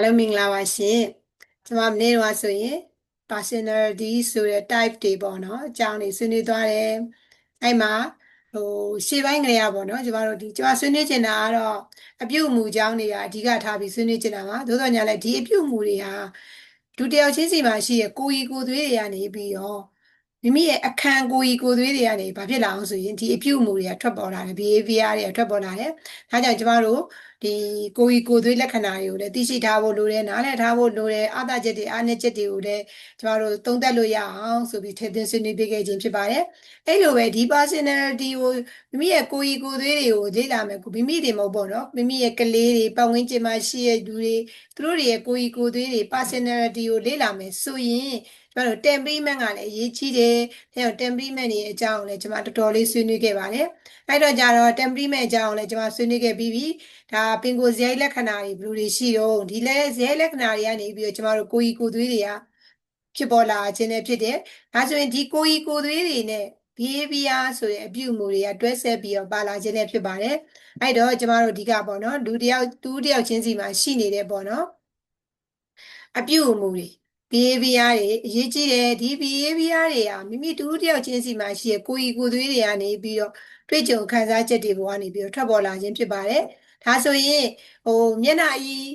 အားလုံးမင်္ဂလာပါရှင်ကျွန်မမနေ့တော့ဆိုရင် personality ဆိုတဲ့ type တွေပေါ့နော်အကြောင်းတွေဆွေးနွေးသွားတယ်အဲ့မှာဟိုရှေ့ပိုင်းကလေးอ่ะပေါ့နော်ကျွန်တော်တို့ဒီကျွန်မဆွေးနွေးချင်တာကတော့အပြုတ်မှုအကြောင်းတွေကအဓိကထားပြီးဆွေးနွေးချင်တာပါသို့တော်ညာလည်းဒီအပြုတ်မှုတွေဟာဒုတိယချင်းစီမှာရှိရဲ့ကိုကြီးကိုသွေးတွေကနေပြီးတော့ မိမိရဲ့အခန်းကိုကြီးကိုသွေးတွေကနေဘာဖြစ်လာအောင်ဆိုရင်ဒီအပြုတ်မှုတွေကထွက်ပေါ်လာတယ် behavior တွေကထွက်ပေါ်လာတယ်ဒါကြောင့်ကျမတို့ဒီကိုကြီးကိုသွေးလက္ခဏာတွေကိုလည်းသိရှိထားဖို့လိုတယ်နားလည်ထားဖို့လိုတယ်အာသချက်တွေအားနည်းချက်တွေကိုလည်းကျမတို့သုံးသပ်လို့ရအောင်ဆိုပြီးထည့်သွင်းဆွေးနွေးပေးခဲ့ခြင်းဖြစ်ပါတယ်အဲ့လိုပဲဒီ personality ကိုမိမိရဲ့ကိုကြီးကိုသွေးတွေကိုလေ့လာမယ်ကိုမိမိတွေမဟုတ်ပေါ့နော်မိမိရဲ့ကလေးတွေပတ်ဝန်းကျင်မှာရှိတဲ့လူတွေသူတို့တွေရဲ့ကိုကြီးကိုသွေးတွေ personality ကိုလေ့လာမယ်ဆိုရင် ကျမတို့ temperament ကလည်းအရေးကြီးတယ်။အဲတော့ temperament တွေအကြောင်းကိုလည်းကျွန်မတော်တော်လေးဆွေးနွေးခဲ့ပါတယ်။အဲ့တော့ကြတော့ temperament အကြောင်းကိုလည်းကျွန်မဆွေးနွေးခဲ့ပြီးပြီ။ဒါပင်ကိုယ်ဇယိုက်လက္ခဏာတွေဘယ်လိုတွေရှိတော့ဒီလဲဇယိုက်လက္ခဏာတွေကနေပြီးတော့ကျွန်မတို့ကိုယ်ကြီးကိုယ်သွေးတွေကဖြစ်ပေါ်လာခြင်းနဲ့ဖြစ်တယ်။ဒါဆိုရင်ဒီကိုယ်ကြီးကိုယ်သွေးတွေနဲ့ behavior ဆိုတဲ့အပြုအမူတွေကတွဲဆက်ပြီးတော့ပါလာခြင်းနဲ့ဖြစ်ပါတယ်။အဲ့တော့ကျမတို့ဒီကပေါ့နော်လူတယောက်သူတယောက်ချင်းစီမှာရှိနေတဲ့ပေါ့နော်အပြုအမူတွေ behavior တွေအရေးကြီးတယ်ဒီ behavior တွေဟာမိမိတူတယောက်ချင်းစီမှာရှိတဲ့ကိုယ်ကြီးကိုယ်သွေးတွေကနေပြီးတော့တွေ့ကြုံခံစားချက်တွေပေါ်ကနေပြီးတော့ထွက်ပေါ်လာခြင်းဖြစ်ပါတယ်ဒါဆိုရင်ဟိုမျက်နှာကြီး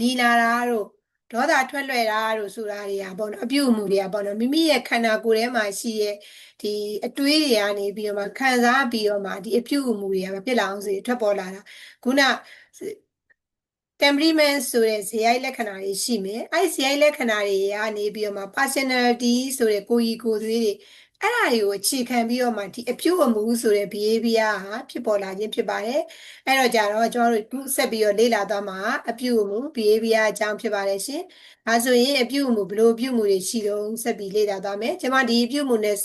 နီလာတာတို့ဒေါသထွက်လွှဲတာတို့ဆိုတာတွေကပေါ့နော်အပြုအမူတွေကပေါ့နော်မိမိရဲ့ခန္ဓာကိုယ်ထဲမှာရှိရဲ့ဒီအတွေးတွေကနေပြီးတော့မှခံစားပြီးတော့မှဒီအပြုအမူတွေကဖြစ်လာအောင်ဆိုထွက်ပေါ်လာတာခုန temperament ဆိုတဲ့ဇယိုက်လက္ခဏာတွေရှိမယ်။အဲ့ဇယိုက်လက္ခဏာတွေကနေပြီးတော့မှ personality ဆိုတဲ့ကိုယ်ကြီးကိုယ်သွေးတွေအဲ့ဒါတွေကိုအခြေခံပြီးတော့မှဒီအပြုအမူဆိုတဲ့ behavior ဟာဖြစ်ပေါ်လာခြင်းဖြစ်ပါတယ်။အဲ့တော့ကြတော့ကျွန်တော်တို့ဆက်ပြီးတော့လေ့လာသွားမှာအပြုအမူ behavior အကြောင်းဖြစ်ပါတယ်ရှင်။ဒါဆိုရင်အပြုအမူဘယ်လိုအပြုအမူတွေရှိတော့ဆက်ပြီးလေ့လာသွားမယ်။ကျွန်မဒီအပြုအမူနဲ့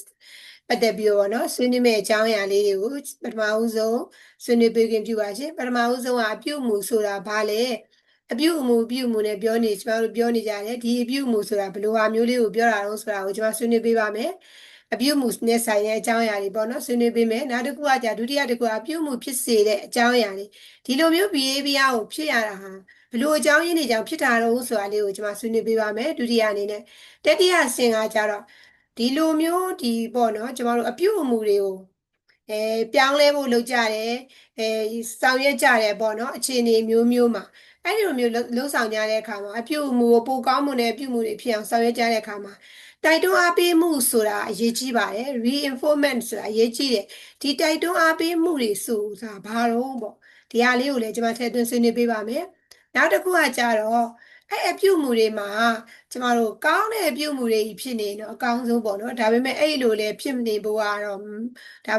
ပတ်သက်ပြီးတော့နော်ဆွေးနွေးမယ့်အကြောင်းအရာလေးတွေကိုပထမဦးဆုံးဆွေးနွေးပေးခြင်းပြုပါရှင်။ပထမဦးဆုံးကအပြုအမူဆိုတာဘာလဲ။အပြုအမူအပြုအမူနဲ့ပြောနေကျမတို့ပြောနေကြတယ်ဒီအပြုအမူဆိုတာဘယ်လိုဟာမျိုးလေးကိုပြောတာတော့ဆိုတာကိုကျမဆွေးနွေးပေးပါမယ်အပြုအမူနဲ့ဆိုင်တဲ့အကြောင်းအရာတွေပေါ့နော်ဆွေးနွေးပေးမယ်နောက်တစ်ခုကじゃဒုတိယတစ်ခုကအပြုအမူဖြစ်စေတဲ့အကြောင်းအရာတွေဒီလိုမျိုး behavior ကိုဖြစ်ရတာဟာဘလို့အကြောင်းရင်းတွေကြောင့်ဖြစ်တာတော့ဆိုတာလေးကိုကျမဆွေးနွေးပေးပါမယ်ဒုတိယအနေနဲ့တတိယဆင်ကကြတော့ ဒီလိုမျိုးဒီပေါ့နော်ကျမတို့အပြုအမူတွေကိုအဲပြောင်းလဲဖို့လုပ်ကြတယ်အဲဆောင်ရွက်ကြတယ်ပေါ့နော်အခြေအနေမျိုးမျိုးမှာအဲ့ဒီလိုမျိုးလှုပ်ဆောင်ကြတဲ့အခါမှာအပြုအမူကိုပိုကောင်းမှုနဲ့ပြုမှုတွေဖြစ်အောင်ဆောင်ရွက်ကြတဲ့အခါမှာတိုက်တွန်းအားပေးမှုဆိုတာအရေးကြီးပါတယ် reinforcement ဆိုတာအရေးကြီးတယ်ဒီတိုက်တွန်းအားပေးမှုတွေဆိုတာဘာတော့ပေါ့ဒီဟာလေးကိုလည်းကျွန်မထည့်သွင်းဆွေးနွေးပေးပါမယ်နောက်တစ်ခုကကြတော့ အဲ့အပြုမှုတွေမှာကျမတို့ကောင်းတဲ့အပြုမှုတွေဖြစ်နေတော့အကောင်းဆုံးပေါ့နော်ဒါပေမဲ့အဲ့လိုလေဖြစ်နေဖို့ကတော့ဒါ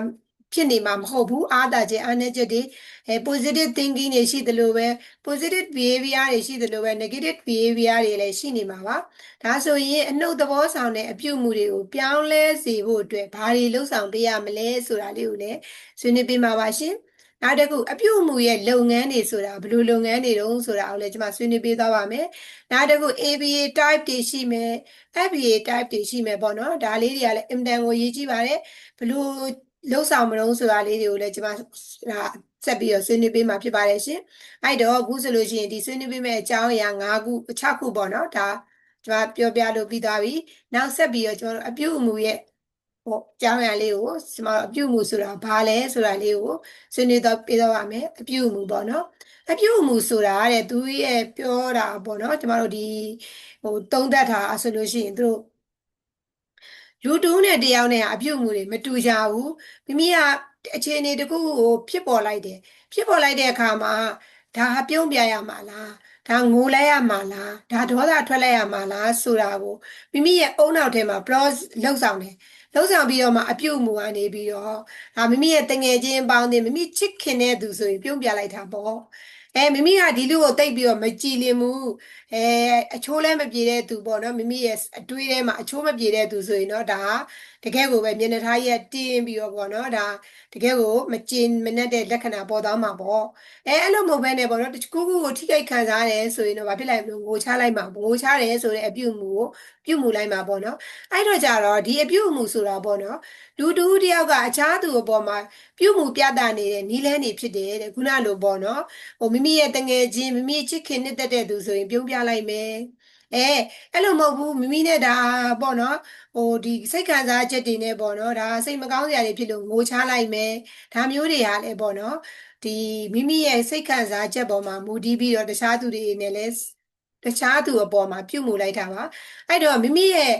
ဖြစ်နေမှာမဟုတ်ဘူးအားတာချက်အားနည်းချက်တွေအဲ positive thinking တွေရှိသလိုပဲ positive behavior တွေရှိသလိုပဲ negative behavior တွေလည်းရှိနေမှာပါဒါဆိုရင်အနှုတ်သဘောဆောင်တဲ့အပြုအမူတွေကိုပြောင်းလဲစေဖို့အတွက်ဘာတွေလှုပ်ဆောင်ပေးရမလဲဆိုတာလေးကိုလည်းဆွေးနွေးပေးမှာပါရှင် နောက်တစ်ခုအပြုအမူရဲ့လုပ်ငန်းတွေဆိုတာဘယ်လိုလုပ်ငန်းတွေတုံးဆိုတာကိုလည်းကျွန်မဆွေးနွေးပေးသွားပါမယ်နောက်တစ်ခု ABA type တွေရှိမယ် FBA type တွေရှိမယ်ပေါ့နော်ဒါလေးတွေကလည်းအင်တန်ကိုရေးကြည့်ပါတယ်ဘယ်လိုလှုပ်ဆောင်မလို့ဆိုတာလေးတွေကိုလည်းကျွန်မဆက်ပြီးတော့ဆွေးနွေးပေးမှာဖြစ်ပါတယ်ရှင်။အဲ့တော့အခုဆိုလို့ရှိရင်ဒီဆွေးနွေးပေးမယ့်အကြောင်းအရာ၅ခု၆ခုပေါ့နော်ဒါကျွန်မပြောပြလို့ပြီးသွားပြီ။နောက်ဆက်ပြီးတော့ကျွန်တော်တို့အပြုအမူရဲ့ ဟောအကြောင်းအရာလေးကိုကျွန်တော်အပြုအမူဆိုတာဘာလဲဆိုတာလေးကိုဆွေးနွေးတော့ပြတော့ပါမယ်အပြုအမူပေါ့နော်။အပြုအမူဆိုတာတဲ့သူရဲ့ပြောတာပေါ့နော်ကျွန်တော်တို့ဒီဟိုသုံးသပ်တာဆိုလို့ရှိရင်သူတို့လူတူးနဲ့တယောက်နဲ့အပြုတ်မှုတွေမတူကြဘူးမိမိကအခြေအနေတခုကိုဖြစ်ပေါ်လိုက်တယ်ဖြစ်ပေါ်လိုက်တဲ့အခါမှာဒါပြုံးပြရမှာလားဒါငိုလိုက်ရမှာလားဒါဒေါသထွက်လိုက်ရမှာလားဆိုတာကိုမိမိရဲ့အုံနောက်ထဲမှာ process လောက်ဆောင်တယ် လောက်ဆောင်ပြီးတော့မှအပြုတ်မှုကနေပြီးတော့ဒါမိမိရဲ့တငယ်ချင်းပေါင်းတယ်မိမိချစ်ခင်တဲ့သူဆိုရင်ပြုံးပြလိုက်တာပေါ့အဲမိမိကဒီလူကိုတိတ်ပြီးတော့မကြည်လင်ဘူးအဲအချိုးလည်းမပြေတဲ့သူပေါ့နော်မိမိရဲ့အတွေးထဲမှာအချိုးမပြေတဲ့သူဆိုရင်တော့ဒါဒ တကယ်ကိုပဲမျက်နှာထားရက်တင်းပြီးတော့ပေါ့နော်ဒါတကယ်ကိုမကျင်မနဲ့တဲ့လက္ခဏာပေါ်သွားမှာပေါ့အဲအဲ့လိုမဟုတ်ဘဲနဲ့ပေါ့နော်တကူကူကိုထိခိုက်ခံစားရတယ်ဆိုရင်တော့ဘာဖြစ်လိုက်မလို့ငိုချလိုက်မှာငိုချတယ်ဆိုတဲ့အပြုအမူကိုပြုမှုလိုက်မှာပေါ့နော်အဲ့တော့ကြတော့ဒီအပြုအမူဆိုတာပေါ့နော်လူတူတယောက်ကအခြားသူအပေါ်မှာပြုမှုပြသနေတဲ့နီလန်းနေဖြစ်တယ်တဲ့ခုနလိုပေါ့နော်ဟိုမိမိရဲ့တငယ်ချင်းမိမိချစ်ခင်နှစ်သက်တဲ့သူဆိုရင်ပြုံးပြလိုက်မယ် အဲအဲ့လိုမဟုတ်ဘူးမိမိနဲ့ဒါပေါ့နော်ဟိုဒီစိတ်ခံစားချက်တွေနဲ့ပေါ့နော်ဒါစိတ်မကောင်းစရာတွေဖြစ်လို့ငိုချလိုက်မယ်ဒါမျိုးတွေဟာလည်းပေါ့နော်ဒီမိမိရဲ့စိတ်ခံစားချက်ပေါ်မှာမူတည်ပြီးတော့တခြားသူတွေနဲ့လည်းတခြားသူအပေါ်မှာပြုမှုလိုက်တာပါအဲ့တော့မိမိရဲ့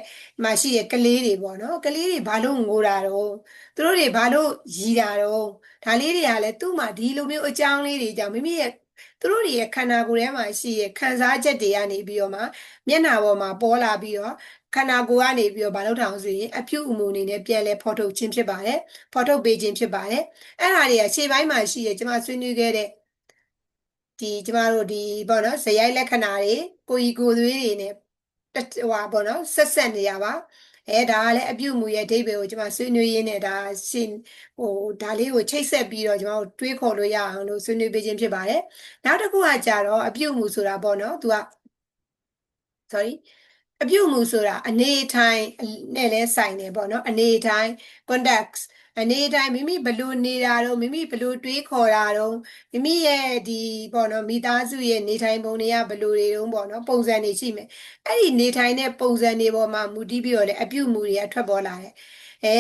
မှာရှိတဲ့ကလေးတွေပေါ့နော်ကလေးတွေဘာလို့ငိုတာတော့သူတို့တွေဘာလို့ရည်တာတော့ဒါလေးတွေကလည်းသူ့မှာဒီလိုမျိုးအကြောင်းလေးတွေကြောင့်မိမိရဲ့ သူတို့တွေရဲ့ခန္ဓာကိုယ်ထဲမှာရှိရဲ့ခံစားချက်တွေကနေပြီးတော့မှမျက်နှာပေါ်မှာပေါ်လာပြီးတော့ခန္ဓာကိုယ်ကနေပြီးတော့မလုပ်ထောင်ဆိုရင်အပြုအမူအနေနဲ့ပြန်လဲဖော်ထုတ်ခြင်းဖြစ်ပါတယ်ဖော်ထုတ်ပေးခြင်းဖြစ်ပါတယ်အဲ့ဒါတွေကခြေပိုင်းမှာရှိရဲ့ကျွန်မဆွေးနွေးခဲ့တဲ့ဒီကျမတို့ဒီပေါ့နော်ဇယိုက်လက္ခဏာတွေကိုကြီးကိုယ်သွေးတွေနဲ့ ဟိုပါပေါ့နော်ဆက်ဆက်နေရပါအဲဒါကလည်းအပြုတ်မှုရဲ့အဓိပ္ပာယ်ကိုကျွန်မဆွေးနွေးရင်းနဲ့ဒါရှင်ဟိုဒါလေးကိုချိတ်ဆက်ပြီးတော့ကျွန်တော်တွေးခေါ်လို့ရအောင်လို့ဆွေးနွေးပေးခြင်းဖြစ်ပါတယ်နောက်တစ်ခုကကြတော့အပြုတ်မှုဆိုတာပေါ့နော်သူက sorry အပြုတ်မှုဆိုတာအနေထိုင်နဲ့လဲဆိုင်တယ်ပေါ့နော်အနေထိုင် context အနေတိုင်းမိမိဘလို့နေတာတော့မိမိဘလို့တွေးခေါ်တာတော့မိမိရဲ့ဒီပေါ့နော်မိသားစုရဲ့နေထိုင်ပုံတွေကဘလို့တွေတုံးပေါ့နော်ပုံစံတွေရှိမယ်အဲ့ဒီနေထိုင်တဲ့ပုံစံတွေပေါ်မှာမူတည်ပြီးတော့လည်းအပြုတ်မှုတွေကထွက်ပေါ်လာတယ်အဲ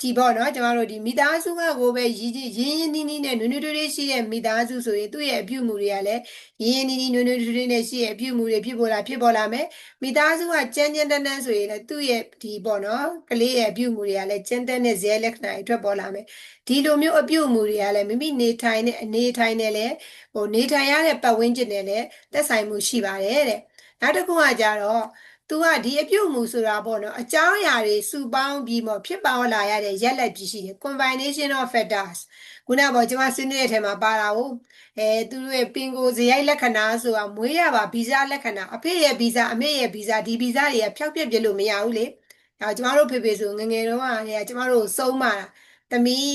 ဒီပေါ့နော်ကျမတို့ဒီမိသားစုကကိုပဲရင်းရင်းရင်းနီးနီးနဲ့နွေးနွေးထွေးထွေးရှိတဲ့မိသားစုဆိုရင်သူ့ရဲ့အပြုအမူတွေကလည်းရင်းရင်းနီးနီးနွေးနွေးထွေးထွေးနဲ့ရှိရဲ့အပြုအမူတွေဖြစ်ပေါ်လာဖြစ်ပေါ်လာမယ်မိသားစုကကြမ်းကြမ်းတမ်းတမ်းဆိုရင်လည်းသူ့ရဲ့ဒီပေါ့နော်ကလေးရဲ့အပြုအမူတွေကလည်းကြမ်းတမ်းတဲ့ဇဲလက္ခဏာတွေထွက်ပေါ်လာမယ်ဒီလိုမျိုးအပြုအမူတွေကလည်းမိမိနေထိုင်တဲ့အနေထိုင်နဲ့လည်းဟိုနေထိုင်ရတဲ့ပတ်ဝန်းကျင်နဲ့လည်းသက်ဆိုင်မှုရှိပါတယ်တဲ့နောက်တစ်ခုကကြတော့ သူကဒီအပြုတ်မှုဆိုတာပေါ့နော်အကြောင်းအရာတွေစုပေါင်းပြီးမှဖြစ်ပေါ်လာရတဲ့ရက်လက်ပြီးရှိတယ် combination of factors ခုနကပေါ့ကျွန်မဆွေးနွေးတဲ့အထက်မှာပါတာဟုတ်အဲသူတို့ရဲ့ပင်ကိုဇယိုက်လက္ခဏာဆိုတာမွေးရပါဗီဇလက္ခဏာအဖေရဲ့ဗီဇအမေရဲ့ဗီဇဒီဗီဇတွေကဖျောက်ပြက်ပြလို့မရဘူးလေအဲကျမတို့ဖေဖေဆိုငငယ်တုန်းကကျမတို့စုံးမာတာသမီး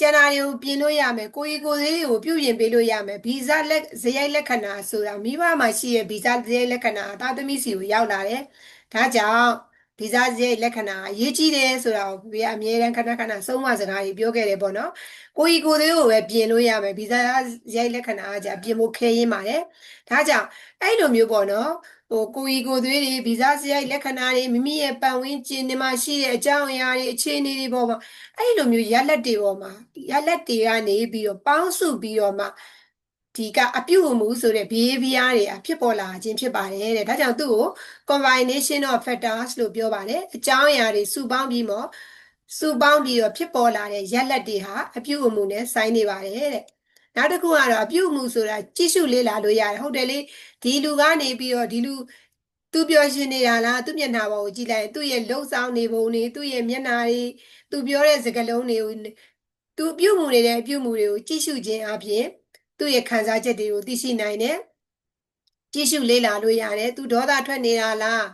ကျန်တာတွေကိုပြင်လို့ရမယ်ကိုကြီးကိုသေးကိုပြုပြင်ပေးလို့ရမယ်ဗီဇလက်ဇယိုက်လက္ခဏာဆိုတာမိဘမှာရှိရဲ့ဗီဇဇယိုက်လက္ခဏာသားသမီးစီကိုရောက်လာတယ်ဒါကြောင့်ဗီဇဇယိုက်လက္ခဏာအရေးကြီးတယ်ဆိုတာကိုဘေးအမြဲတမ်းခဏခဏဆုံးမစကားကြီးပြောခဲ့တယ်ပေါ့နော်ကိုကြီးကိုသေးကိုပဲပြင်လို့ရမယ်ဗီဇဇယိုက်လက္ခဏာကじゃပြင်ဖို့ခဲရင်းပါတယ်ဒါကြောင့်အဲ့လိုမျိုးပေါ့နော် ဟိုကိုကြီးကိုသွေးတွေဗီဇစရိုက်လက္ခဏာတွေမိမိရဲ့ပတ်ဝန်းကျင်တွေမှာရှိတဲ့အကြောင်းအရာတွေအခြေအနေတွေပေါ်မှာအဲ့လိုမျိုးရလက်တွေပေါ်မှာရလက်တွေကနေပြီးတော့ပေါင်းစုပြီးတော့မှဒီကအပြုအမူဆိုတဲ့ behavior တွေအဖြစ်ပေါ်လာခြင်းဖြစ်ပါတယ်တဲ့ဒါကြောင့်သူ့ကို combination of factors လို့ပြောပါတယ်အကြောင်းအရာတွေစုပေါင်းပြီးမှစုပေါင်းပြီးတော့ဖြစ်ပေါ်လာတဲ့ရက်လက်တွေဟာအပြုအမူနဲ့ဆိုင်နေပါတယ်တဲ့ နောက်တစ်ခုကတော့အပြုအမူဆိုတာကြည့်ရှုလေ့လာလို့ရတယ်ဟုတ်တယ်လေဒီလူကနေပြီးတော့ဒီလူသူပြောရှင်နေတာလားသူမျက်နှာပေါ်ကိုကြည့်လိုက်သူ့ရဲ့လှုပ်ဆောင်နေပုံတွေသူ့ရဲ့မျက်နှာတွေသူပြောတဲ့စကားလုံးတွေကိုသူပြုမှုနေတဲ့အပြုမှုတွေကိုကြည့်ရှုခြင်းအပြင်သူ့ရဲ့ခံစားချက်တွေကိုသိရှိနိုင်တယ်ကြည့်ရှုလေ့လာလို့ရတယ်သူဒေါသထွက်နေတာလား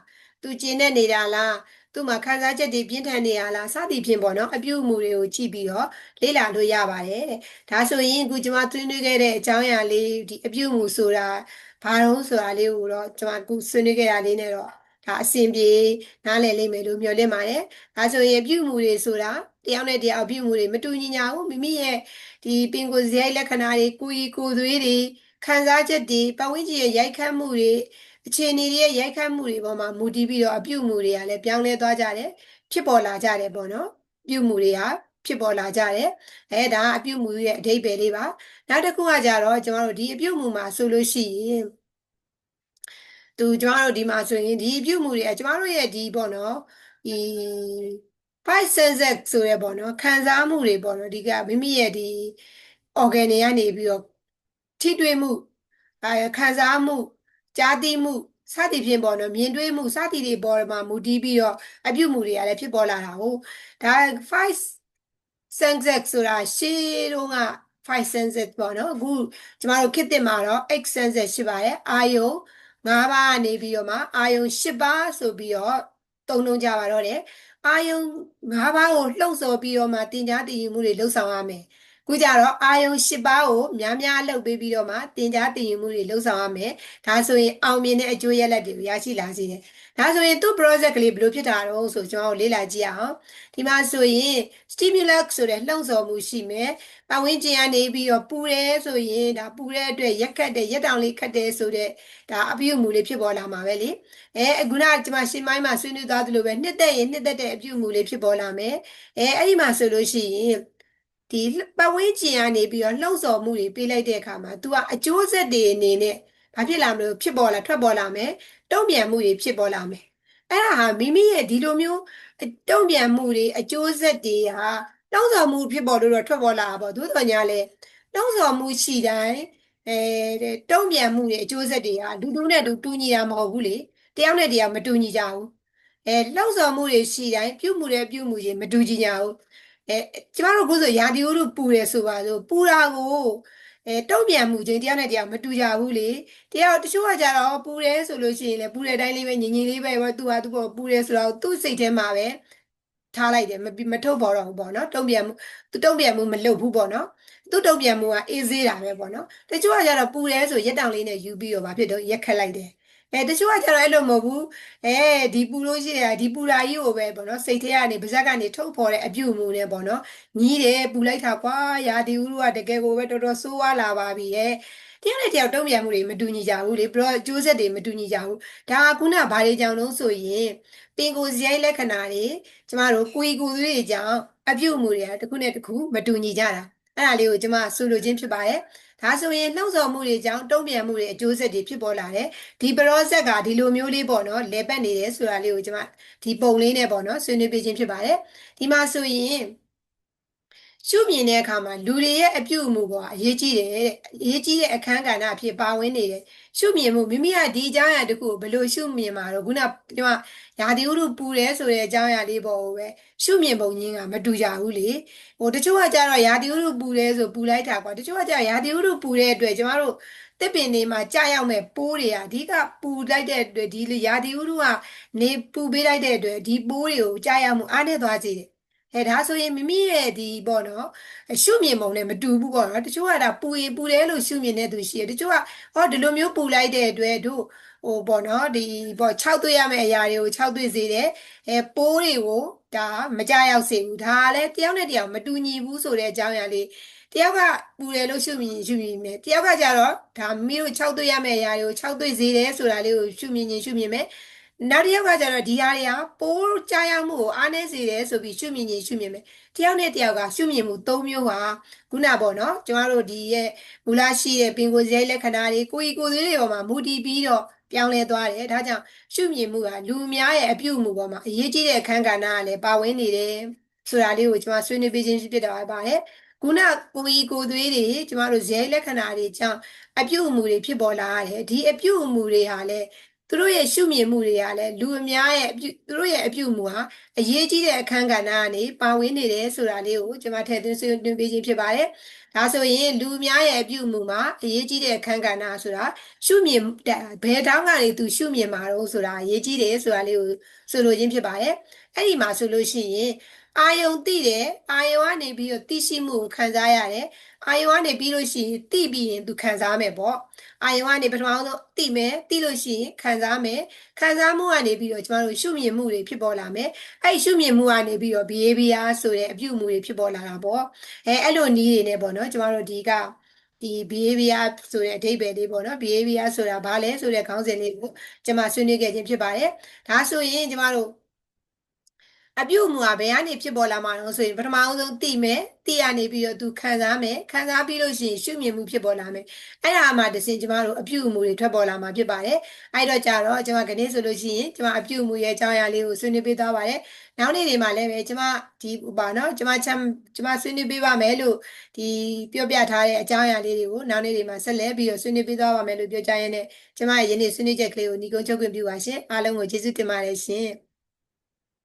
သူကျင်နေနေတာလား သူ့မှာခံစားချက်တွေပြင်းထန်နေရလားစသည်ဖြင့်ပေါ့နော်အပြုအမူတွေကိုကြည့်ပြီးတော့လေ့လာလို့ရပါတယ်တဲ့ဒါဆိုရင်အခုကျွန်မဆွေးနွေးခဲ့တဲ့အကြောင်းအရာလေးဒီအပြုအမူဆိုတာဘာလို့ဆိုတာလေးကိုတော့ကျွန်မအခုဆွေးနွေးခဲ့တာလေးနဲ့တော့ဒါအစဉ်ပြေနားလည်လိမ့်မယ်လို့မျှော်လင့်ပါတယ်ဒါဆိုရင်ပြုမှုတွေဆိုတာတယောက်နဲ့တယောက်ပြုမှုတွေမတူညီညာဘူးမိမိရဲ့ဒီပင်ကိုယ်စရိုက်လက္ခဏာတွေကိုယ်ကြီးကိုယ်သွေးတွေခံစားချက်တွေပတ်ဝန်းကျင်ရဲ့ရိုက်ခတ်မှုတွေ အခြေအနေတွေရဲ့ရိုက်ခတ်မှုတွေပေါ်မှာမူတည်ပြီးတော့အပြုမှုတွေကလည်းပြောင်းလဲသွားကြတယ်ဖြစ်ပေါ်လာကြတယ်ပေါ့နော်ပြုမှုတွေဟာဖြစ်ပေါ်လာကြတယ်အဲဒါအပြုမှုရဲ့အဓိပ္ပာယ်လေးပါနောက်တစ်ခုကကြတော့ကျွန်တော်တို့ဒီအပြုမှုမှာဆိုလို့ရှိရင်သူကျမတို့ဒီမှာဆိုရင်ဒီအပြုမှုတွေကကျမတို့ရဲ့ဒီပေါ့နော်ဒီ five senses ဆိုရဲပေါ့နော်ခံစားမှုတွေပေါ့နော်ဒီကမိမိရဲ့ဒီ organ တွေကနေပြီးတော့ထိတွေ့မှုအဲခံစားမှု ကြားသိမှုစသည်ဖြင့်ပေါ့နော်မြင်တွေ့မှုစသည်တွေပေါ်မှာမူတည်ပြီးတော့အပြုမှုတွေကလည်းဖြစ်ပေါ်လာတာဟုတ်ဒါ5 senses ဆိုတာရှေးတုန်းက5 senses ပေါ့နော်အခုကျမတို့ခေတ်သစ်မှာတော့8 senses ရှိပါတယ်အာယု၅ပါးကနေပြီးတော့မှအာယု၈ပါးဆိုပြီးတော့သုံးလုံးကြပါတော့တယ်အာယုံ၅ပါးကိုလှုံ့ဆော်ပြီးတော့မှတင် जा တည်ယူမှုတွေလှုပ်ဆောင်ရမယ် ခုကြတော့အာယုံ၈ပါးကိုများများလှုပ်ပေးပြီးတော့မှတင် जा တည်ယူမှုတွေလှုပ်ဆောင်ရမယ်ဒါဆိုရင်အောင်မြင်တဲ့အကျိုးရလဒ်တွေကိုရရှိလာစေတယ်ဒါဆိုရင်သူ့ project ကလေးဘယ်လိုဖြစ်တာတော့ဆိုကျွန်တော်တို့လေ့လာကြည့်အောင်ဒီမှာဆိုရင် stimulus ဆိုတဲ့လှုံ့ဆော်မှုရှိမယ်ပတ်ဝန်းကျင်ကနေပြီးတော့ပူတယ်ဆိုရင်ဒါပူတဲ့အတွက်ရက်ခတ်တယ်ရက်တောင်လေးခတ်တယ်ဆိုတဲ့ဒါအပြုအမူလေးဖြစ်ပေါ်လာမှာပဲလေအဲအခုနကကျွန်မရှင်းပိုင်းမှာဆွေးနွေးသွားသလိုပဲနှစ်သက်ရင်နှစ်သက်တဲ့အပြုအမူလေးဖြစ်ပေါ်လာမယ်အဲအဲ့ဒီမှာဆိုလို့ရှိရင် ဒီပတ်ဝန်းကျင်ကနေပြီးတော့လှုံ့ဆော်မှုတွေပေးလိုက်တဲ့အခါမှာ तू ကအကျိုးဆက်တွေအနေနဲ့ဘာဖြစ်လာမလို့ဖြစ်ပေါ်လာထွက်ပေါ်လာမယ်တုံ့ပြန်မှုတွေဖြစ်ပေါ်လာမယ်အဲ့ဒါဟာမိမိရဲ့ဒီလိုမျိုးတုံ့ပြန်မှုတွေအကျိုးဆက်တွေဟာတောင်းဆောင်မှုဖြစ်ပေါ်လို့တော့ထွက်ပေါ်လာတာပေါ့သို့တော်ညာလဲတောင်းဆောင်မှုရှိတိုင်းအဲတုံ့ပြန်မှုတွေအကျိုးဆက်တွေဟာလူလူနဲ့တူတူညီတာမဟုတ်ဘူးလေတယောက်နဲ့တယောက်မတူညီကြဘူးအဲလှုပ်ဆောင်မှုတွေရှိတိုင်းပြုမှုတဲ့ပြုမှုချင်းမတူညီကြဘူး အဲကျမတို့ကိုဆိုရာဒီယိုတို့ပူတယ်ဆိုပါဆိုပူတာကိုအဲတုံ့ပြန်မှုချင်းတရားနဲ့တရားမတူကြဘူးလေတရားတချို့ကကြတော့ပူတယ်ဆိုလို့ရှိရင်လည်းပူတဲ့အတိုင်းလေးပဲငြိမ်ငြိမ်လေးပဲသူကသူကပူတယ်ဆိုတော့သူ့စိတ်ထဲမှာပဲထားလိုက်တယ်မမထုတ်ပေါ်တော့ဘူးပေါ့နော်တုံ့ပြန်မှုသူတုံ့ပြန်မှုမလုပ်ဘူးပေါ့နော်သူတုံ့ပြန်မှုကအေးသေးတာပဲပေါ့နော်တချို့ကကြတော့ပူတယ်ဆိုရက်တောင်လေးနဲ့ယူပြီးတော့ဗာဖြစ်တော့ရက်ခက်လိုက်တယ် အဲတချို့ကကျတော့အဲ့လိုမဟုတ်ဘူးအဲဒီပူလို့ရှိရဒီပူရာကြီးကိုပဲပေါ့နော်စိတ်ထဲကနေပါဇက်ကနေထုတ်ဖော်တဲ့အပြုအမူနဲ့ပေါ့နော်ညီးတယ်ပူလိုက်တာကွာရာဒီဦးကတကယ်ကိုပဲတော်တော်ဆိုးဝါးလာပါပြီရဲ့တရားနဲ့တရားတုံ့ပြန်မှုတွေမတူညီကြဘူးလေပြီးတော့အကျိုးဆက်တွေမတူညီကြဘူးဒါကခုနဘာတွေကြောင့်လို့ဆိုရင်ပင်ကိုယ်စရိုက်လက္ခဏာတွေကျမတို့ကိုယ်ကိုယ်တွေကြောင့်အပြုအမူတွေကတစ်ခုနဲ့တစ်ခုမတူညီကြတာအဲ့ဒါလေးကိုကျမဆိုလိုခြင်းဖြစ်ပါတယ် ဒါဆိုရင်နှုတ်ဆော်မှုတွေကြောင့်တုံ့ပြန်မှုတွေအကျိုးဆက်တွေဖြစ်ပေါ်လာတယ်ဒီ process ကဒီလိုမျိုးလေးပေါ့နော်လဲပတ်နေတယ်ဆိုတာလေးကိုကျမဒီပုံလေးနဲ့ပေါ့နော်ဆွေးနွေးပေးခြင်းဖြစ်ပါတယ်ဒီမှာဆိုရင် ရှုမြင်တဲ့အခါမှာလူတွေရဲ့အပြုအမူကအရေးကြီးတယ်တဲ့အရေးကြီးတဲ့အခန်းကဏ္ဍအဖြစ်ပါဝင်နေတယ်ရှုမြင်မှုမိမိကဒီအကြောင်းအရာတခုကိုဘယ်လိုရှုမြင်မှာတော့ခုနကရာသီဥတုပူတယ်ဆိုတဲ့အကြောင်းအရာလေးပေါ်ကိုပဲရှုမြင်ပုံရင်းကမတူကြဘူးလေဟိုတချို့ကကြတော့ရာသီဥတုပူတယ်ဆိုပူလိုက်တာကွာတချို့ကကြရာသီဥတုပူတဲ့အတွက်ကျမတို့တစ်ပင်တွေမှာကြာရောက်မဲ့ပိုးတွေကအဓိကပူလိုက်တဲ့အတွက်ဒီရာသီဥတုကနေပူပေးလိုက်တဲ့အတွက်ဒီပိုးတွေကိုကြာရောက်မှုအားနည်းသွားစေတယ် အဲဒါဆိုရင်မိမိရဲ့ဒီပေါ့နော်ရှုမြင်ပုံနဲ့မတူဘူးပေါ့နော်တချို့ကဒါပူရင်ပူတယ်လို့ရှုမြင်တဲ့သူရှိတယ်တချို့ကဟောဒီလိုမျိုးပူလိုက်တဲ့အတွက်တို့ဟိုပေါ့နော်ဒီပေါ့6တွေ့ရမယ့်အရာတွေကို6တွေ့စေတယ်အဲပိုးတွေကိုဒါမကြရောက်စေဘူးဒါကလည်းတယောက်နဲ့တယောက်မတူညီဘူးဆိုတဲ့အကြောင်းအရာလေးတယောက်ကပူတယ်လို့ရှုမြင်ရှုမြင်မယ်တယောက်ကကြတော့ဒါမိတို့6တွေ့ရမယ့်အရာတွေကို6တွေ့စေတယ်ဆိုတာလေးကိုရှုမြင်ရင်ရှုမြင်မယ် နောက်တစ်ယောက်ကကျတော့ဒီဟာတွေကပိုးကြရောက်မှုကိုအားနည်းစေတယ်ဆိုပြီးရှုမြင်ရင်ရှုမြင်မယ်တယောက်နဲ့တယောက်ကရှုမြင်မှု၃မျိုးဟာခုနပေါ့နော်ကျမတို့ဒီရဲ့မူလရှိတဲ့ပင်ကိုယ်စိတ်လက္ခဏာတွေကိုယ်ကိုယ်သေးတွေပေါ်မှာမူတည်ပြီးတော့ပြောင်းလဲသွားတယ်ဒါကြောင့်ရှုမြင်မှုကလူများရဲ့အပြုအမူပေါ်မှာအရေးကြီးတဲ့အခန်းကဏ္ဍကလည်းပါဝင်နေတယ်ဆိုတာလေးကိုကျွန်မဆွေးနွေးပေးခြင်းဖြစ်တာပါတယ်ခုနကိုကြီးကိုသွေးတွေကျမတို့ဇယိလက္ခဏာတွေကြောင့်အပြုအမူတွေဖြစ်ပေါ်လာရတယ်ဒီအပြုအမူတွေဟာလည်း သူတို့ရဲ့ရှုမြင်မှုတွေကလည်းလူအများရဲ့သူတို့ရဲ့အပြုအမူဟာအရေးကြီးတဲ့အခန်းကဏ္ဍကနေပါဝင်နေတယ်ဆိုတာလေးကိုကျွန်မထည့်သွင်းဆွေးနွေးပေးခြင်းဖြစ်ပါတယ်။ဒါဆိုရင်လူအများရဲ့အပြုအမူမှာအရေးကြီးတဲ့အခန်းကဏ္ဍဆိုတာရှုမြင်ဘယ်တောင်းကနေသူရှုမြင်မှာတော့ဆိုတာအရေးကြီးတယ်ဆိုတာလေးကိုဆိုလိုခြင်းဖြစ်ပါတယ်။အဲ့ဒီမှာဆိုလို့ရှိရင်အာယုံသိတယ်အာယုံကနေပြီးတော့သိရှိမှုကိုခံစားရတယ် အာယုံကနေပြီးလို့ရှိရင်သိပြီးရင်သူခံစားမယ်ပေါ့အာယုံကနေပထမဆုံးသိမယ်သိလို့ရှိရင်ခံစားမယ်ခံစားမှုကနေပြီးတော့ကျမတို့ရှုမြင်မှုတွေဖြစ်ပေါ်လာမယ်အဲ့ရှုမြင်မှုကနေပြီးတော့ behavior ဆိုတဲ့အပြုအမူတွေဖြစ်ပေါ်လာတာပေါ့အဲအဲ့လိုနည်းတွေနဲ့ပေါ့နော်ကျမတို့ဒီကဒီ behavior ဆိုတဲ့အဓိပ္ပာယ်လေးပေါ့နော် behavior ဆိုတာဘာလဲဆိုတဲ့ခေါင်းစဉ်လေးကိုကျွန်မဆွေးနွေးခဲ့ခြင်းဖြစ်ပါတယ်ဒါဆိုရင်ကျမတို့ အပြုအမူကဘယ်ကနေဖြစ်ပေါ်လာမှာလဲဆိုရင်ပထမအောင်ဆုံးသိမယ်သိရနေပြီးတော့သူခံစားမယ်ခံစားပြီးလို့ရှိရင်ရှုမြင်မှုဖြစ်ပေါ်လာမယ်အဲ့ဒါမှတစင်ကျမတို့အပြုအမူတွေထွက်ပေါ်လာမှာဖြစ်ပါတယ်အဲ့တော့ကြတော့ကျမကနေ့ဆိုလို့ရှိရင်ကျမအပြုအမူရဲ့အကြောင်းအရာလေးကိုဆွေးနွေးပေးသွားပါတယ်နောက်နေ့တွေမှာလည်းပဲကျမဒီပါနော်ကျမချမ်းကျမဆွေးနွေးပေးပါမယ်လို့ဒီပြောပြထားတဲ့အကြောင်းအရာလေးတွေကိုနောက်နေ့တွေမှာဆက်လက်ပြီးတော့ဆွေးနွေးပေးသွားပါမယ်လို့ပြောကြရင်းနဲ့ကျမရဲ့ယနေ့ဆွေးနွေးချက်ကလေးကိုညီကုန်းချုပ်ခွင့်ပြုပါရှင်အားလုံးကိုကျေးဇူးတင်ပါတယ်ရှင်